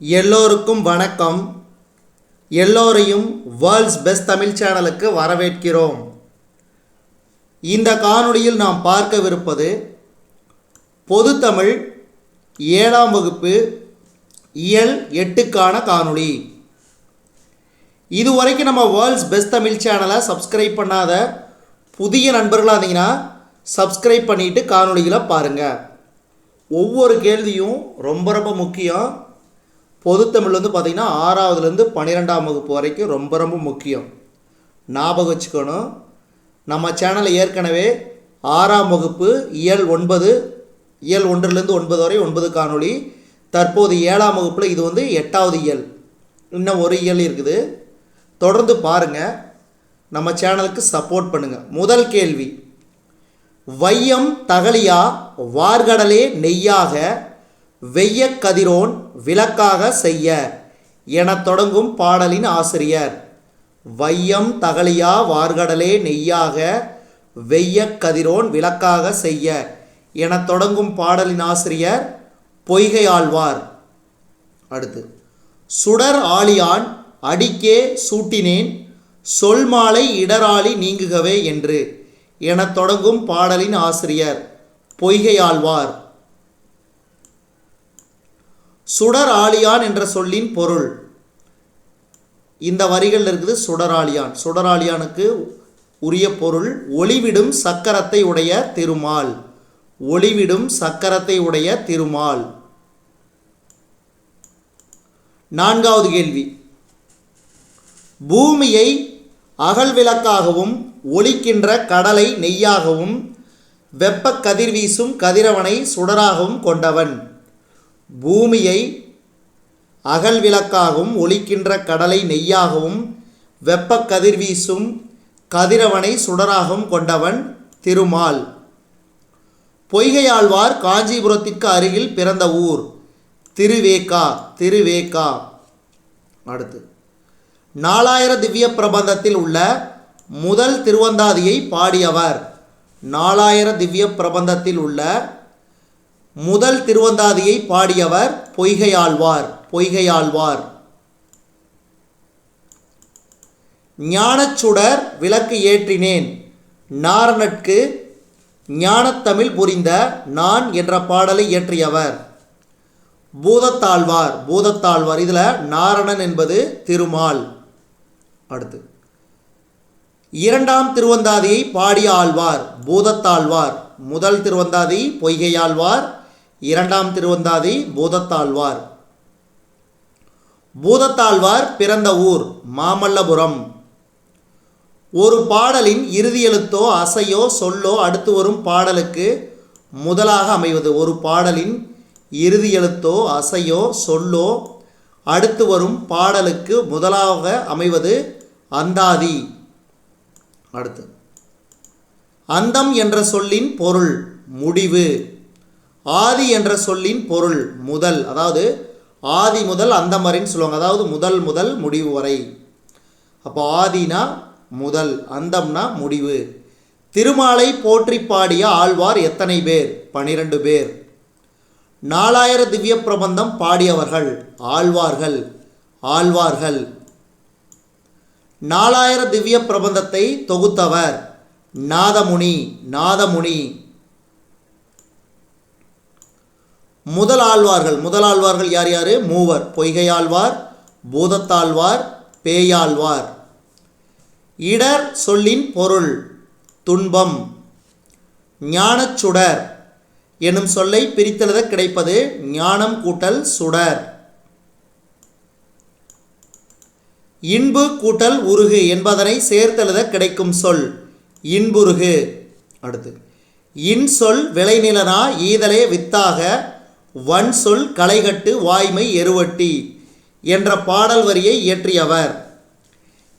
எல்லோருக்கும் வணக்கம். எல்லோரையும் வேர்ல்ட்ஸ் பெஸ்ட் தமிழ் சேனலுக்கு வரவேற்கிறோம். இந்த காணொளியில் நாம் பார்க்கவிருப்பது பொதுத்தமிழ் ஏழாம் வகுப்பு இயல் எட்டுக்கான காணொளி. இதுவரைக்கும் நம்ம வேர்ல்ட்ஸ் பெஸ்ட் தமிழ் சேனலை சப்ஸ்கிரைப் பண்ணாத புதிய நண்பர்களாக இருந்தீங்கன்னா சப்ஸ்கிரைப் பண்ணிவிட்டு காணொலிகளை பாருங்கள் ஒவ்வொரு கேள்வியும் ரொம்ப ரொம்ப முக்கியம். பொதுத்தமிழ் வந்து பார்த்திங்கன்னா ஆறாவதுலேருந்து பன்னிரெண்டாம் வகுப்பு வரைக்கும் ரொம்ப ரொம்ப முக்கியம். ஞாபகம் வச்சுக்கணும். நம்ம சேனலை ஏற்கனவே ஆறாம் வகுப்பு இயல் ஒன்பது இயல் ஒன்றுலேருந்து ஒன்பது வரை ஒன்பது காணொளி. தற்போது ஏழாம் வகுப்பில் இது வந்து எட்டாவது இயல். இன்னும் ஒரு இயல் இருக்குது. தொடர்ந்து பாருங்கள் நம்ம சேனலுக்கு சப்போர்ட் பண்ணுங்கள் முதல் கேள்வி. வையம் தகலியா வார்கடலே நெய்யாக வெய்ய கதிரோன் விளக்காக செய்ய எனத் தொடங்கும் பாடலின் ஆசிரியர். வையம் தகலியா வார்கடலே நெய்யாக வெய்ய கதிரோன் விளக்காக செய்ய எனத் தொடங்கும் பாடலின் ஆசிரியர் பொய்கை ஆழ்வார். அடுத்து சுடர் ஆழியான் அடிக்கே சூட்டினேன் சொல் மாலை இடராளி நீங்குகவே என்று எனத் தொடங்கும் பாடலின் ஆசிரியர் பொய்கை ஆழ்வார். சுடர் என்ற சொல்லின் பொருள். இந்த வரிகள் இருக்குது சுடராளியான். சுடராளியானுக்கு உரிய பொருள் ஒளிவிடும் சக்கரத்தை உடைய திருமால். ஒளிவிடும் சக்கரத்தை உடைய திருமால். நான்காவது கேள்வி. பூமியை அகல் விளக்காகவும் ஒளிக்கின்ற கடலை நெய்யாகவும் வெப்ப கதிர்வீசும் கதிரவனை சுடராகவும் கொண்டவன். பூமியை அகல் விளக்காகவும் ஒலிக்கின்ற கடலை நெய்யாகவும் வெப்ப கதிர்வீசும் கதிரவனை சுடராகவும் கொண்டவன் திருமால். பொய்கையாழ்வார் காஞ்சிபுரத்திற்கு அருகில் பிறந்த ஊர். திருவேக்கா திருவேக்கா. அடுத்து நாலாயிர திவ்ய பிரபந்தத்தில் உள்ள முதல் திருவந்தாதியை பாடியவர். நாலாயிர திவ்ய பிரபந்தத்தில் உள்ள முதல் திருவந்தாதியை பாடியவர் பொய்கையாழ்வார் பொய்கையாழ்வார். ஞானச்சுடர் விளக்கு ஏற்றினேன். நாரணற்கு ஞானத்தமிழ் புரிந்த நான் என்ற பாடலை இயற்றியவர். பூதத்தாழ்வார் பூதத்தாழ்வார். இதில் நாரணன் என்பது திருமால். அடுத்து. இரண்டாம் திருவந்தாதியை பாடிய ஆழ்வார் பூதத்தாழ்வார். முதல் திருவந்தாதி பொய்கையாழ்வார் இரண்டாம் திருவந்தாதி பூதத்தாழ்வார். பூதத்தாழ்வார் பிறந்த ஊர் மாமல்லபுரம். ஒரு பாடலின் இறுதி எழுத்தோ அசையோ சொல்லோ அடுத்து வரும் பாடலுக்கு முதலாக அமைவது. ஒரு பாடலின் இறுதி எழுத்தோ அசையோ சொல்லோ அடுத்து வரும் பாடலுக்கு முதலாக அமைவது அந்தாதி. அடுத்து. அந்தம் என்ற சொல்லின் பொருள் முடிவு. ஆதி என்ற சொல்லின் பொருள் முதல் அதாவது ஆதி முதல் அந்த மாதிரின்னு சொல்லுவாங்க. அதாவது முதல் முதல் முடிவு வரை. அப்போ ஆதினா முதல் அந்தம்னா முடிவு. திருமாலை போற்றி பாடிய ஆழ்வார் எத்தனை பேர்? பனிரெண்டு பேர். நாலாயிர திவ்ய பிரபந்தம் பாடியவர்கள் ஆழ்வார்கள் ஆழ்வார்கள். நாலாயிர திவ்ய பிரபந்தத்தை தொகுத்தவர் நாதமுனி நாதமுனி. முதல் ஆழ்வார்கள் முதல் ஆழ்வார்கள் யார் யார்? மூவர். பொய்கையாழ்வார் பூதத்தாழ்வார் பேயாழ்வார். இடர் சொல்லின் பொருள் துன்பம். ஞானச்சுடர் எனும் சொல்லை பிரித்தெழுத கிடைப்பது ஞானம் கூட்டல் சுடர். இன்பு கூட்டல் உருகு என்பதனை சேர்த்தெழுத கிடைக்கும் சொல் இன்புருகு. அடுத்து இன்சொல் விளைநிலனா ஈதலே வித்தாக வன் சொல் களைகட்டு வாய்மை எருவட்டி என்ற பாடல் வரியை இயற்றியவர்.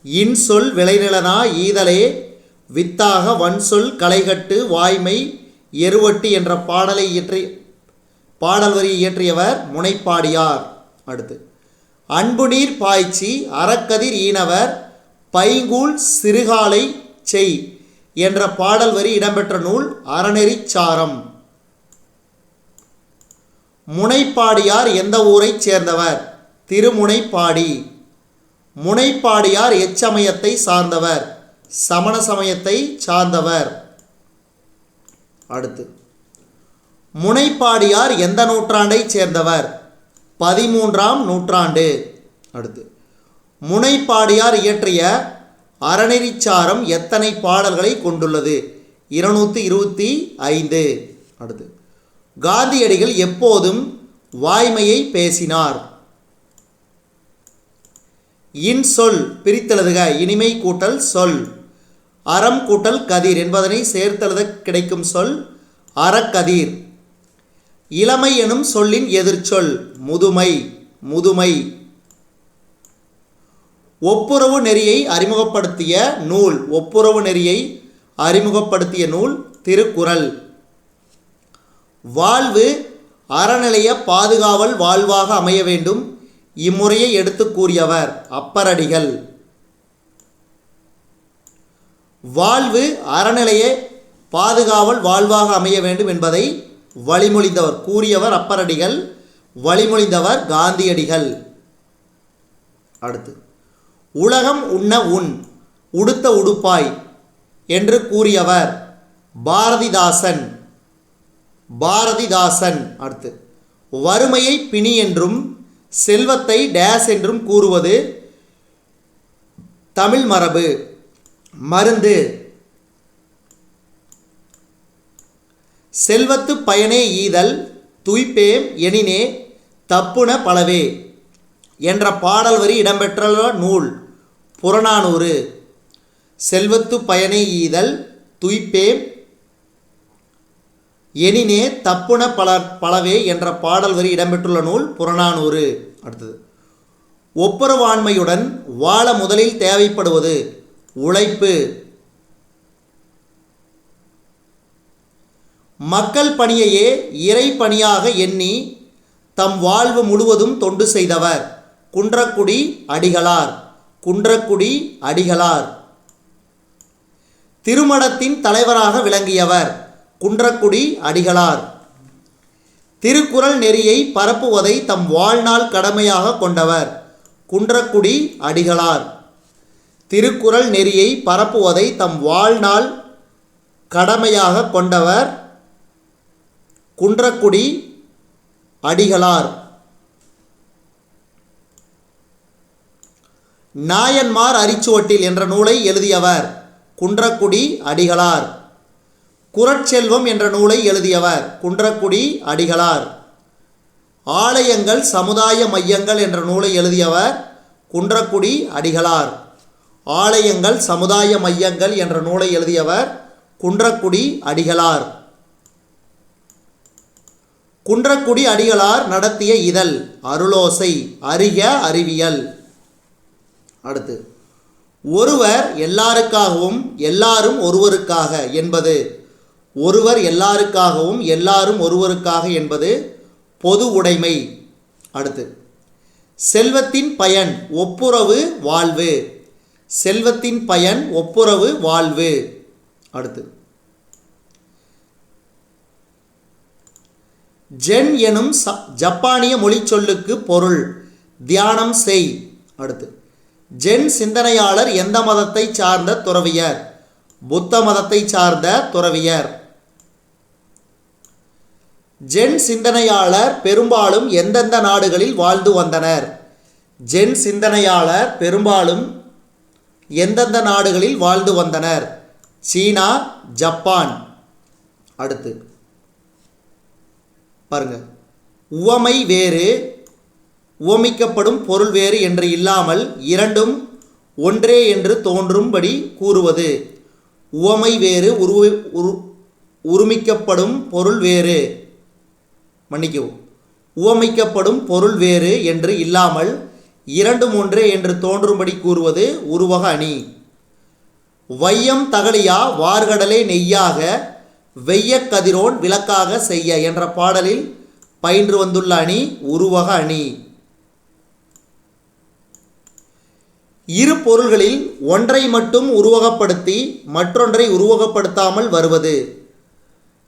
இன்சொல் விளைநிலனா ஈதலே வித்தாக வன்சொல் களைகட்டு வாய்மை எருவட்டி என்ற பாடலை இயற்றி பாடல் வரியை இயற்றியவர் முனைப்பாடியார். அடுத்து அன்பு நீர் பாய்ச்சி அறக்கதிர் ஈனவர் பைங்கூல் சிறுகாலை செய் என்ற பாடல் வரி இடம்பெற்ற நூல் அறநெறிச் சாரம். முனைப்பாடியார் எந்த ஊரைச் சேர்ந்தவர்? திருமுனைப்பாடி. முனைப்பாடியார் எச்சமயத்தை சார்ந்தவர். சமண சமயத்தை சார்ந்தவர். அடுத்து. முனைப்பாடியார் எந்த நூற்றாண்டைச் சேர்ந்தவர்? பதிமூன்றாம் நூற்றாண்டு. அடுத்து. முனைப்பாடியார் இயற்றிய அறநெறிச்சாரம் எத்தனை பாடல்களை கொண்டுள்ளது? இருநூற்றி இருபத்தி ஐந்து. அடுத்து. காந்தியடிகள் எப்போதும் வாய்மையை பேசினார். இன் சொல் பிரித்தெழுதுக இனிமை கூட்டல் சொல். அறம் கூட்டல் கதிர் என்பதனை சேர்த்தெழுத கிடைக்கும் சொல் அறக்கதிர். இளமை எனும் சொல்லின் எதிர்ச்சொல் முதுமை முதுமை. ஒப்புரவு நெறியை அறிமுகப்படுத்திய நூல் ஒப்புரவு நெறியை அறிமுகப்படுத்திய நூல் திருக்குறள். வாழ்வு அறநிலைய பாதுகாவல் வாழ்வாக அமைய வேண்டும். இம்முறையை எடுத்து கூறியவர் அப்பரடிகள். வாழ்வு அறநிலைய பாதுகாவல் வாழ்வாக அமைய வேண்டும் என்பதை வழிமொழிந்தவர் கூறியவர் அப்பரடிகள் வழிமொழிந்தவர் காந்தியடிகள். அடுத்து உலகம் உண்ண உண் உடுத்த உடுப்பாய் என்று கூறியவர் பாரதிதாசன். பாரதிதாசன். அடுத்து வறுமையை பிணி என்றும் செல்வத்தை டேஸ் என்றும் கூறுவது தமிழ் மரபு. மருந்து. செல்வத்து பயனே ஈதல் துய்ப்பேம் எனினே தப்புன பலவே என்ற பாடல் வரி இடம்பெற்றுள்ள நூல் புறநானூறு. செல்வத்து பயனே ஈதல் துய்ப்பேம் எனினே தப்புன பல பலவே என்ற பாடல் வரி இடம்பெற்றுள்ள நூல் புறநானூறு. அடுத்தது. ஒப்புரவாண்மையுடன் வாழ முதலில் தேவைப்படுவது உழைப்பு. மக்கள் பணியையே இறை பணியாக எண்ணி தம் வாழ்வு முழுவதும் தொண்டு செய்தவர். குன்றக்குடி அடிகளார். குன்றக்குடி அடிகளார். திருமணத்தின் தலைவராக விளங்கியவர். குன்றக்குடி அடிகளார். திருக்குறள் நெறியை பரப்புவதை தம் வாழ்நாள் கடமையாக கொண்டவர். குன்றக்குடி அடிகளார். திருக்குறள் நெறியை பரப்புவதை தம் வாழ்நாள் கடமையாக கொண்டவர் குன்றக்குடி அடிகளார். நாயன்மார் அரிச்சுவட்டில் என்ற நூலை எழுதியவர் குன்றக்குடி அடிகளார். குரட்செல்வம் என்ற நூலை எழுதியவர். குன்றக்குடி அடிகளார். ஆலயங்கள் சமுதாய மையங்கள் என்ற நூலை எழுதியவர் குன்றக்குடி அடிகளார். ஆலயங்கள் சமுதாய மையங்கள் என்ற நூலை எழுதியவர் குன்றக்குடி அடிகளார். குன்றக்குடி அடிகளார் நடத்திய இதழ் அருளோசை அறிக அறிவியல். அடுத்து ஒருவர் எல்லாருக்காகவும் எல்லாரும் ஒருவருக்காக என்பது ஒருவர் எல்லாருக்காகவும் எல்லாரும் ஒருவருக்காக என்பது பொது உடைமை. அடுத்து செல்வத்தின் பயன் ஒப்புரவு வாழ்வு. செல்வத்தின் பயன் ஒப்புரவு வாழ்வு. அடுத்து ஜென் எனும் ச ஜப்பானிய மொழி சொல்லுக்கு பொருள் தியானம் செய். அடுத்து ஜென் சிந்தனையாளர் எந்த மதத்தை சார்ந்த துறவியர்? புத்த மதத்தை சார்ந்த துறவியர். ஜென் சிந்தனையாளர் பெரும்பாலும் எந்தெந்த நாடுகளில் வாழ்ந்து வந்தனர்? ஜென் சிந்தனையாளர் பெரும்பாலும் எந்தெந்த நாடுகளில் வாழ்ந்து வந்தனர்? சீனா ஜப்பான். அடுத்து. பாருங்க. உவமை வேறு உவமிக்கப்படும் பொருள் வேறு என்று இல்லாமல் இரண்டும் ஒன்றே என்று தோன்றும்படி கூறுவது. உவமை வேறு உருவ உரு உருமிக்கப்படும் பொருள் வேறு. மன்னிக்கவும். உவமைக்கப்படும் பொருள் வேறு என்று இல்லாமல் இரண்டு மூன்று என்று தோன்றும்படி கூறுவது உருவக அணி. வையம் தகலியா வார்கடலை நெய்யாக வெய்யக் கதிரோன் விளக்காக செய்ய என்ற பாடலில் பயின்று வந்துள்ள அணி உருவக அணி. இரு பொருள்களில் ஒன்றை மட்டும் உருவகப்படுத்தி மற்றொன்றை உருவகப்படுத்தாமல் வருவது.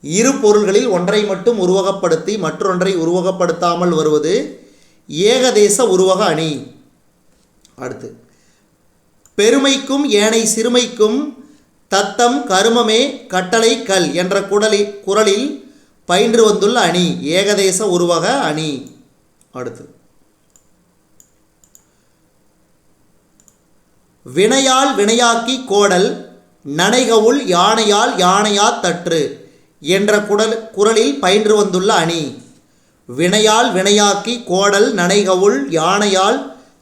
இரு பொருள்களில் ஒன்றை மட்டும் உருவகப்படுத்தி மற்றொன்றை உருவகப்படுத்தாமல் வருவது ஏகதேச உருவக அணி. அடுத்து பெருமைக்கும் ஏனை சிறுமைக்கும் தத்தம் கருமமே கட்டளை கல் என்ற குடலி குரலில் பயின்று வந்துள்ள அணி ஏகதேச உருவக அணி. அடுத்து வினையால் வினையாக்கி கோடல் நனைகவுள் யானையால் யானையா தற்று. என்ற குடல் குரலில் பயின்று வந்துள்ள அணி. வினையால் வினையாக்கி கோடல் நனைகவுள் யானையால்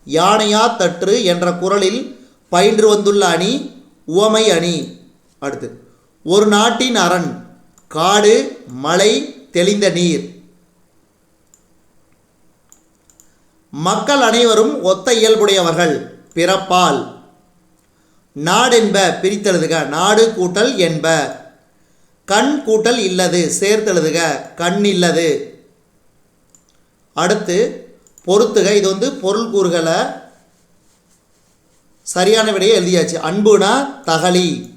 யானையா தற்று என்ற குரலில் பயின்று வந்துள்ள அணி உவமை அணி. அடுத்து ஒரு நாட்டின் அரண் காடு மலை தெளிந்த நீர். மக்கள் அனைவரும் ஒத்த இயல்புடையவர்கள் பிறப்பால். நாடென்ப பிரித்தெழுதுக நாடு கூட்டல் என்ப. கண் கூட்டல் இல்லது சேர்த்தெழுதுக கண் இல்லது. அடுத்து பொறுத்துக. இது வந்து பொருள் கூறுகளை சரியான விடையை எழுதியாச்சு. அன்புனா தகலி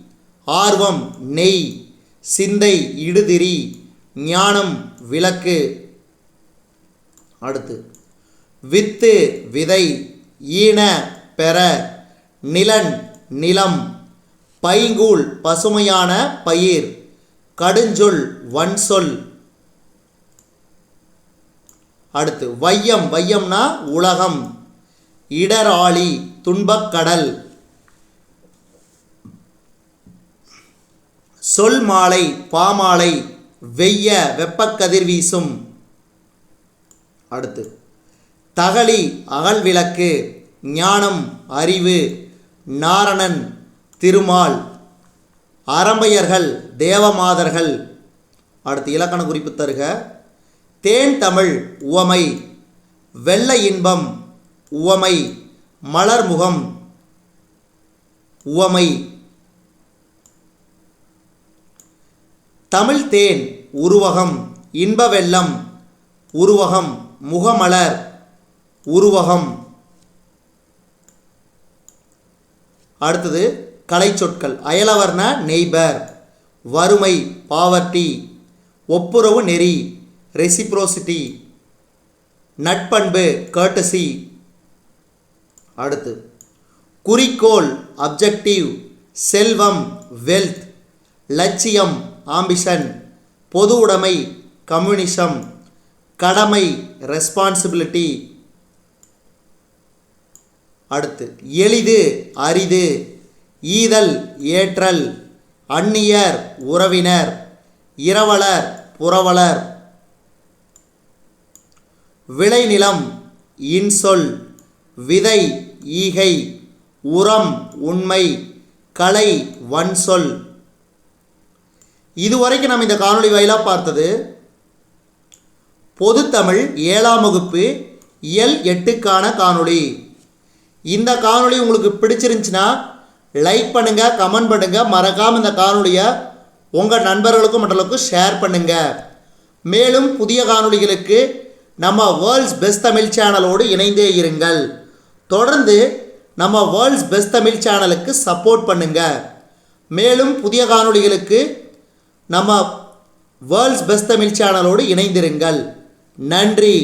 ஆர்வம் நெய் சிந்தை இடுதிரி ஞானம் விளக்கு. அடுத்து வித்து விதை ஈன பெற நிலன் நிலம் பைங்கூழ் பசுமையான பயிர். கடுஞ்சொல் வன்சொல். அடுத்து வையம். வையம்னா உலகம். இடராளி துன்பக்கடல் சொல் மாலை பாமாலை வெய்ய வெப்பக்கதிர் வீசும். அடுத்து தகழி அகல் விளக்கு ஞானம் அறிவு நாரணன் திருமால். அரம்பையர்கள் தேவமாதர்கள். அடுத்து இலக்கண குறிப்பு தருக. தேன் தமிழ் உவமை. வெள்ளை இன்பம் உவமை. மலர்முகம் உவமை. தமிழ் தேன் உருவகம். இன்ப வெள்ளம் உருவகம். முகமலர் உருவகம். அடுத்தது கலை சொற்கள் அயலவர்னா நெய்பர். வறுமை பாவர்ட்டி. ஒப்புரவு நெறி ரெசிப்ரோசிட்டி நட்பண்பு கர்டசி அடுத்து குறிக்கோள் அப்ஜெக்டிவ் செல்வம் வெல்த் லட்சியம் ஆம்பிஷன் பொது உடைமை கம்யூனிசம் கடமை ரெஸ்பான்சிபிலிட்டி அடுத்து எளிது அரிது. ஈதல் ஏற்றல் அந்நியர் உறவினர் இரவலர் புறவலர். விளைநிலம் இன்சொல் விதை ஈகை உரம் உண்மை கலை வன்சொல். இதுவரைக்கும் நம்ம இந்த காணொளி வாயிலாக பார்த்தது பொதுத்தமிழ் ஏழாம் வகுப்பு இயல் எட்டுக்கான காணொளி. இந்த காணொளி உங்களுக்கு பிடிச்சிருந்துச்சுன்னா லைக் பண்ணுங்கள் கமெண்ட் பண்ணுங்கள் மறக்காமல் இந்த காணொளியை உங்கள் நண்பர்களுக்கும் மற்றவர்களுக்கும் ஷேர் பண்ணுங்கள் மேலும் புதிய காணொலிகளுக்கு நம்ம வேர்ல்ட்ஸ் பெஸ்ட் தமிழ் சேனலோடு இணைந்தே இருங்கள். தொடர்ந்து நம்ம வேர்ல்ட்ஸ் பெஸ்ட் தமிழ் சேனலுக்கு சப்போர்ட் பண்ணுங்கள் மேலும் புதிய காணொலிகளுக்கு நம்ம வேர்ல்ட்ஸ் பெஸ்ட் தமிழ் சேனலோடு இணைந்திருங்கள். நன்றி.